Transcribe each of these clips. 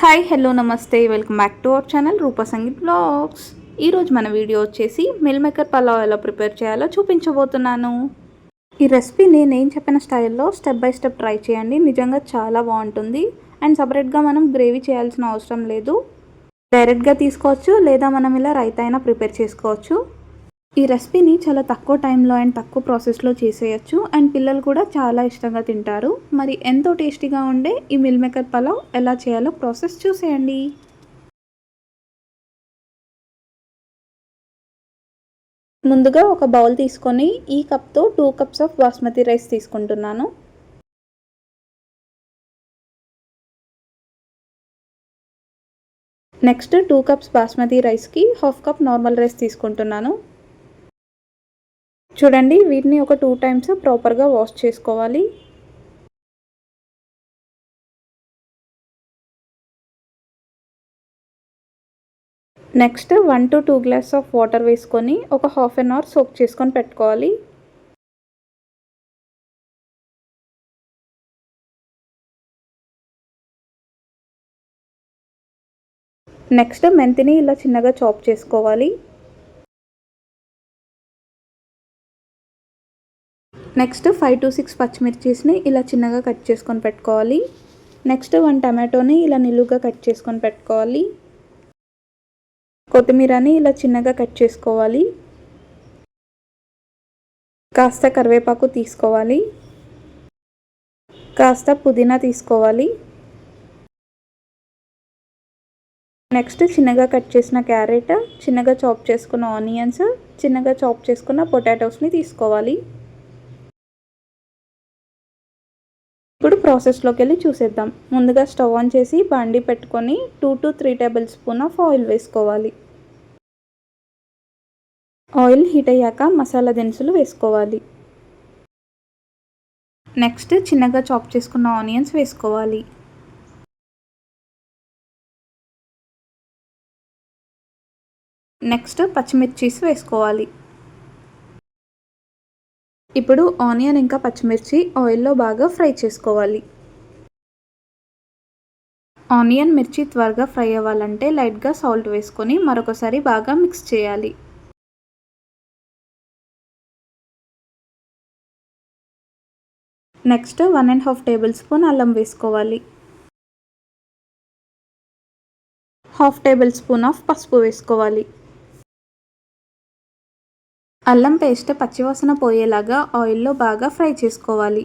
Hi hello నమస్తే. Welcome back to our channel Rupa Sangeet blogs. ఈరోజు మన video వచ్చేసి మిల్ మేకర్ పలావ్ ఎలా ప్రిపేర్ చేయాలో చూపించబోతున్నాను. ఈ రెసిపీని నేను చెప్పిన స్టైల్లో స్టెప్ బై స్టెప్ ట్రై చేయండి. నిజంగా చాలా బాగుంటుంది. అండ్ సపరేట్గా మనం గ్రేవీ చేయాల్సిన అవసరం లేదు. డైరెక్ట్గా తీసుకోవచ్చు లేదా మనం ఇలా రైతా అయినా ప్రిపేర్ చేసుకోవచ్చు. ఈ రెసిపీని చాలా తక్కువ టైంలో అండ్ తక్కువ ప్రాసెస్లో చేసేయచ్చు. అండ్ పిల్లలు కూడా చాలా ఇష్టంగా తింటారు. మరి ఎంతో టేస్టీగా ఉండే ఈ మిల్ మేకర్ పలావ్ ఎలా చేయాలో ప్రాసెస్ చూసేయండి. ముందుగా ఒక బౌల్ తీసుకొని ఈ కప్తో two cups of basmati rice తీసుకుంటున్నాను. నెక్స్ట్ టూ కప్స్ బాస్మతి రైస్కి హాఫ్ కప్ నార్మల్ రైస్ తీసుకుంటున్నాను. చూడండి వీటిని ఒక టూ టైమ్స్ ప్రాపర్గా వాష్ చేసుకోవాలి. Next one to two glass of water వేసుకొని ఒక హాఫ్ అన్ అవర్ సోక్ చేసుకొని పెట్టుకోవాలి. నెక్స్ట్ మెంతిని ఇలా చిన్నగా చాప్ చేసుకోవాలి. నెక్స్ట్ ఫైవ్ టు సిక్స్ పచ్చిమిర్చిస్ని ఇలా చిన్నగా కట్ చేసుకొని పెట్టుకోవాలి. నెక్స్ట్ వన్ టమాటోని ఇలా నిలువుగా కట్ చేసుకొని పెట్టుకోవాలి. కొత్తిమీరని ఇలా చిన్నగా కట్ చేసుకోవాలి. కాస్త కరివేపాకు తీసుకోవాలి. కాస్త పుదీనా తీసుకోవాలి. నెక్స్ట్ చిన్నగా కట్ చేసిన క్యారెట్ చిన్నగా చాప్ చేసుకున్న ఆనియన్స్ చిన్నగా చాప్ చేసుకున్న పొటాటోస్ని తీసుకోవాలి. ప్రాసెస్లోకి వెళ్ళి చూసేద్దాం. ముందుగా స్టవ్ ఆన్ చేసి బండి పెట్టుకొని two to three tablespoon of oil వేసుకోవాలి. ఆయిల్ హీట్ అయ్యాక మసాలా దినుసులు వేసుకోవాలి. నెక్స్ట్ చిన్నగా చాప్ చేసుకున్న ఆనియన్స్ వేసుకోవాలి. నెక్స్ట్ పచ్చిమిర్చీస్ వేసుకోవాలి. ఇప్పుడు ఆనియన్ ఇంకా పచ్చిమిర్చి ఆయిల్లో బాగా ఫ్రై చేసుకోవాలి. ఆనియన్ మిర్చి త్వరగా ఫ్రై అవ్వాలంటే లైట్గా సాల్ట్ వేసుకొని మరొకసారి బాగా మిక్స్ చేయాలి. Next one and half tablespoon అల్లం వేసుకోవాలి. హాఫ్ టేబుల్ స్పూన్ ఆఫ్ పసుపు వేసుకోవాలి. అల్లం పేస్ట్ పచ్చివాసన పోయేలాగా ఆయిల్లో బాగా ఫ్రై చేసుకోవాలి.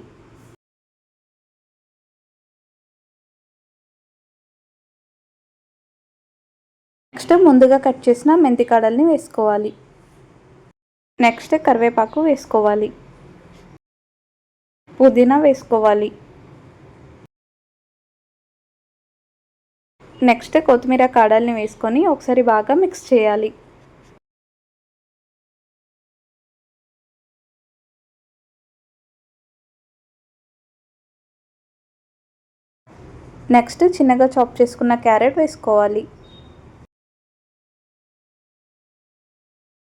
నెక్స్ట్ ముందుగా కట్ చేసిన మెంతి కాడల్ని వేసుకోవాలి. నెక్స్ట్ కరివేపాకు వేసుకోవాలి. పుదీనా వేసుకోవాలి. నెక్స్ట్ కొత్తిమీర కాడల్ని వేసుకొని ఒకసారి బాగా మిక్స్ చేయాలి. నెక్స్ట్ చిన్నగా చాప్ చేసుకున్న క్యారెట్ వేసుకోవాలి.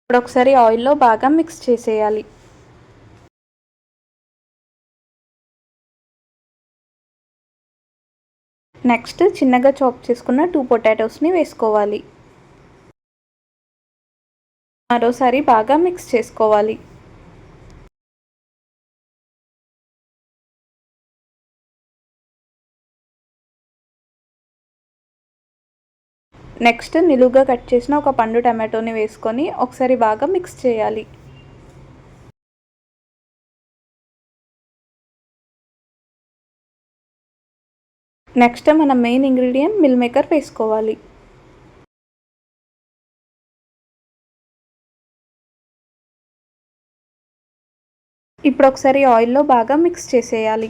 ఇప్పుడు ఒకసారి ఆయిల్లో బాగా మిక్స్ చేసేయాలి. నెక్స్ట్ చిన్నగా చాప్ చేసుకున్న టూ పొటాటోస్ని వేసుకోవాలి. మరోసారి బాగా మిక్స్ చేసుకోవాలి. నెక్స్ట్ నిలువుగా కట్ చేసిన ఒక పండు టమాటోని వేసుకొని ఒకసారి బాగా మిక్స్ చేయాలి. నెక్స్ట్ మన మెయిన్ ఇంగ్రీడియంట్ మిల్ మేకర్ వేసుకోవాలి. ఇప్పుడు ఒకసారి ఆయిల్లో బాగా మిక్స్ చేసేయాలి.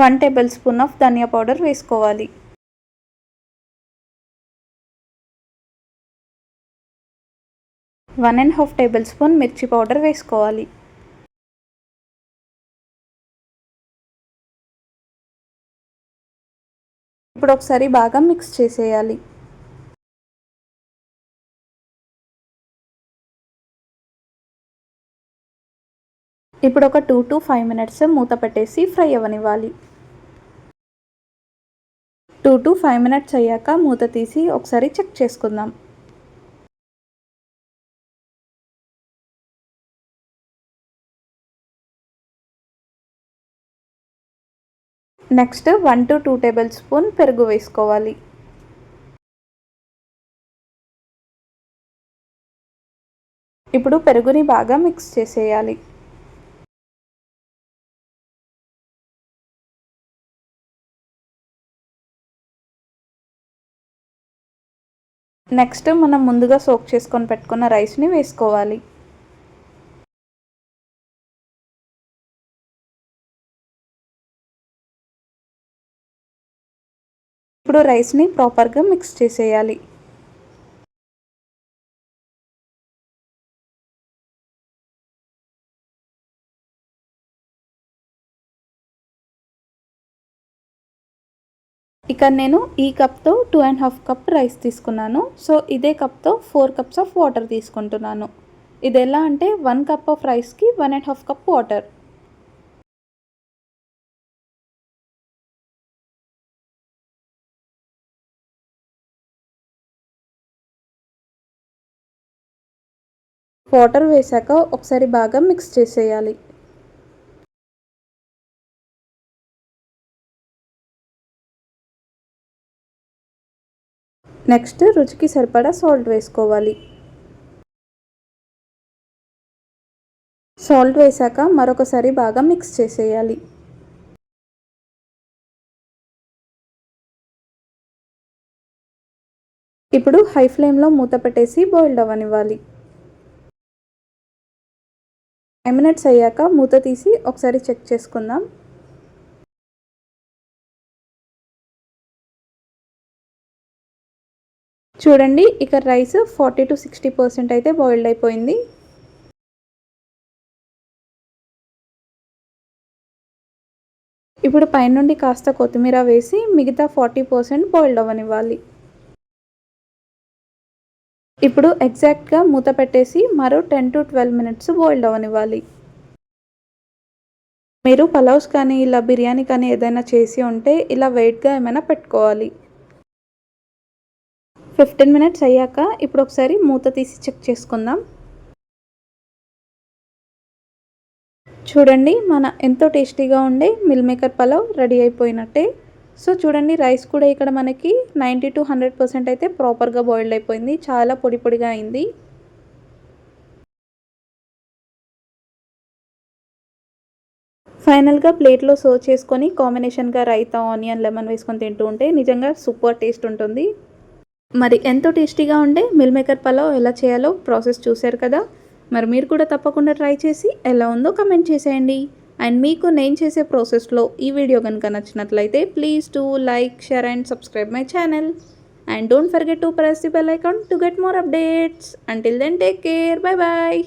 One tablespoon of dhania powder వేసుకోవాలి. One and half tablespoon mirchi powder వేసుకోవాలి. ఇప్పుడు ఒకసారి బాగా మిక్స్ చేసేయాలి. ఇప్పుడు ఒక టూ టు ఫైవ్ మినిట్స్ మూత పెట్టేసి ఫ్రై అవ్వనివ్వాలి. టూ టు ఫైవ్ మినిట్స్ అయ్యాక మూత తీసి ఒకసారి చెక్ చేసుకుందాం. Next one to two tablespoon పెరుగు వేసుకోవాలి. ఇప్పుడు పెరుగుని బాగా మిక్స్ చేసేయాలి. నెక్స్ట్ మనం ముందుగా సోక్ చేసుకొని పెట్టుకున్న రైస్ని వేసుకోవాలి. ఇప్పుడు రైస్ని ప్రాపర్గా మిక్స్ చేసేయాలి. ఇక నేను ఈ కప్తో two and half cup rice తీసుకున్నాను. సో ఇదే కప్తో ఫోర్ కప్స్ ఆఫ్ వాటర్ తీసుకుంటున్నాను. ఇది ఎలా అంటే వన్ కప్ ఆఫ్ రైస్కి one and half cup water water వేసాక ఒకసారి బాగా మిక్స్ చేసేయాలి. నెక్స్ట్ రుచికి సరిపడా సాల్ట్ వేసుకోవాలి. సాల్ట్ వేసాక మరొకసారి బాగా మిక్స్ చేసేయాలి. ఇప్పుడు హై ఫ్లేమ్లో మూత పెట్టేసి బాయిల్డ్ అవ్వనివ్వాలి. ఫైవ్ మినిట్స్ అయ్యాక మూత తీసి ఒకసారి చెక్ చేసుకుందాం. చూడండి ఇక rice forty to sixty percent అయితే బాయిల్డ్ అయిపోయింది. ఇప్పుడు పైనుండి కాస్త కొత్తిమీర వేసి మిగతా ఫార్టీ పర్సెంట్ బాయిల్డ్ అవ్వనివ్వాలి. ఇప్పుడు ఎగ్జాక్ట్గా మూత పెట్టేసి మరో ten to twelve minutes boiled అవ్వనివ్వాలి. మీరు పలావ్స్ కానీ ఇలా బిర్యానీ కానీ ఏదైనా చేసి ఉంటే ఇలా వెయిట్గా ఏమైనా పెట్టుకోవాలి. ఫిఫ్టీన్ మినిట్స్ అయ్యాక ఇప్పుడు ఒకసారి మూత తీసి చెక్ చేసుకుందాం. చూడండి మన ఎంతో టేస్టీగా ఉండే మిల్ మేకర్ పలావ్ రెడీ అయిపోయినట్టే. సో చూడండి రైస్ కూడా ఇక్కడ మనకి నైంటీ టు హండ్రెడ్ పర్సెంట్ అయితే ప్రాపర్గా బాయిల్డ్ అయిపోయింది. చాలా పొడి పొడిగా అయింది. ఫైనల్గా ప్లేట్లో సర్వ్ చేసుకొని కాంబినేషన్గా రైతా ఆనియన్ లెమన్ వేసుకొని తింటూ ఉంటే నిజంగా సూపర్ టేస్ట్ ఉంటుంది. మరి ఎంతో టేస్టీగా ఉండే మిల్ మేకర్ పలావ్ ఎలా చేయాలో ప్రాసెస్ చూశారు కదా? మరి మీరు కూడా తప్పకుండా ట్రై చేసి ఎలా ఉందో కమెంట్ చేసేయండి. అండ్ మీకు నేను చేసే ప్రాసెస్లో ఈ వీడియో కనుక నచ్చినట్లయితే please to like share and subscribe my channel. And don't forget to press the bell icon to get more updates. Until then take care. Bye bye.